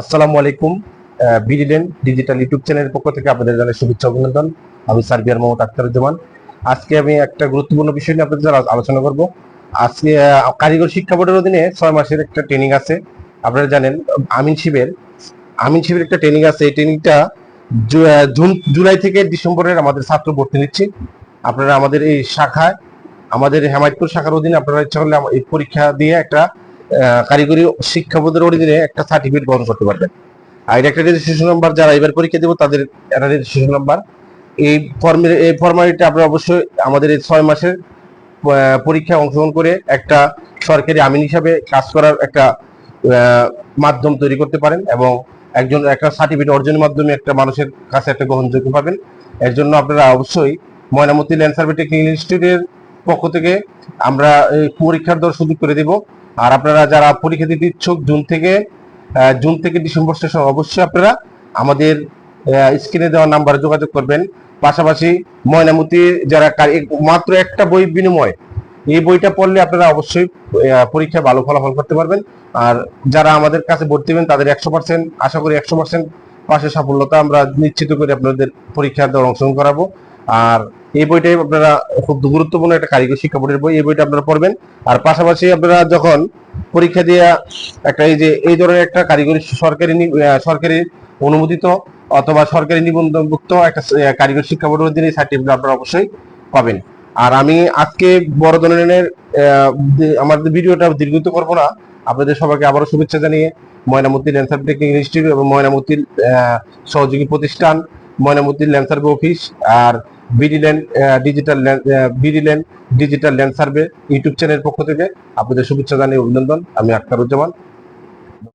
আসসালামু আলাইকুম বিডিলেন digital YouTube চ্যানেলের পক্ষ থেকে আপনাদের জানাই শুভেচ্ছা অভিনন্দন। আমি সার্বিয়ার মোহাম্মদ আখতারুজ্জামান। আজকে আমি একটা গুরুত্বপূর্ণ বিষয় নিয়ে আপনাদের আলোচনা করব। আজকে কারিগর শিক্ষা বোর্ডের অধীনে ছয় মাসের একটা ট্রেনিং আছে। আপনারা জানেন, আমিন শিবের আমিন শিবের একটা ট্রেনিং আছে। এই ট্রেনিংটা জুন, জুলাই থেকে ডিসেম্বরের আমাদের ছাত্র ভর্তি নিচ্ছি। আপনারা আমাদের এই শাখায়, আমাদের হেমায়তপুর শাখার অধীনে আপনারা ইচ্ছা করলে এই পরীক্ষা দিয়ে একটা কারিগরি শিক্ষা বোর্ডের অধীনে একটা সার্টিফিকেট গ্রহণ করতে পারবেন। আর একটা রেজিস্ট্রেশন নাম্বার যারা এবার পরীক্ষা দেবো তাদের একটা রেজিস্ট্রেশন নাম্বার এই ফর্মের এই ফর্মালিটি আপনারা অবশ্যই আমাদের এই ছয় মাসের পরীক্ষায় অংশগ্রহণ করে একটা সরকারি আমিন হিসাবে কাজ করার একটা মাধ্যম তৈরি করতে পারেন এবং একজন একটা সার্টিফিকেট অর্জনের মাধ্যমে একটা মানুষের কাছে একটা গ্রহণযোগ্য পাবেন। এর জন্য আপনারা অবশ্যই ময়নামতি ল্যান্ড সার্ভে টেকনিক্যাল ইনস্টিটিউটের পক্ষ থেকে আমরা পরীক্ষার দর সুযোগ করে দিব। আর আপনারা যারা পরীক্ষা দিতে ইচ্ছুক জুন থেকে জুন থেকে ডিসেম্বর সেশন অবশ্যই আপনারা আমাদের স্ক্রিনে দেওয়া নাম্বারে যোগাযোগ করবেন। পাশাপাশি ময়নামতি যারা মাত্র একটা বই বিনিময়, এই বইটা পড়লে আপনারা অবশ্যই পরীক্ষায় ভালো ফলাফল করতে পারবেন। আর যারা আমাদের কাছে ভর্তি হবেন, তাদের একশো পার্সেন্ট আশা করি একশো পার্সেন্ট পাশে সাফল্যতা আমরা নিশ্চিত করে আপনাদের পরীক্ষা অংশগ্রহণ করাবো। আর এই বইটাই আপনারা খুব গুরুত্বপূর্ণ একটা কারিগরি শিক্ষা বোর্ডের বই, এই বইটা আপনারা পড়বেন। আর পাশাপাশি আপনারা যখন পরীক্ষা দিয়ে একটা এই যে, এই ধরনের একটা কারিগরি সরকারি সরকারি অনুমোদিত অথবা সরকারি নিবন্ধনভুক্ত একটা কারিগরি শিক্ষা বোর্ডের অধীনে সার্টিফিকেট আপনারা অবশ্যই পাবেন। আর আমি আজকে বড় ধরনের আমাদের ভিডিওটা দীর্ঘিত করব না, আপনাদের সবাইকে আবারও শুভেচ্ছা জানিয়ে ময়নামতি ল্যান্সার টেকনিক ইনস্টিটিউট এবং ময়নামতির সহযোগী প্রতিষ্ঠান ময়নামতির ল্যান্ড সার্ভে অফিস আর BDLand digital BDLand digital land survey YouTube চ্যানেলের পক্ষ থেকে আপনাদের শুভেচ্ছা জানিয়ে অভিনন্দন। আমি আক্তারুজ্জামান।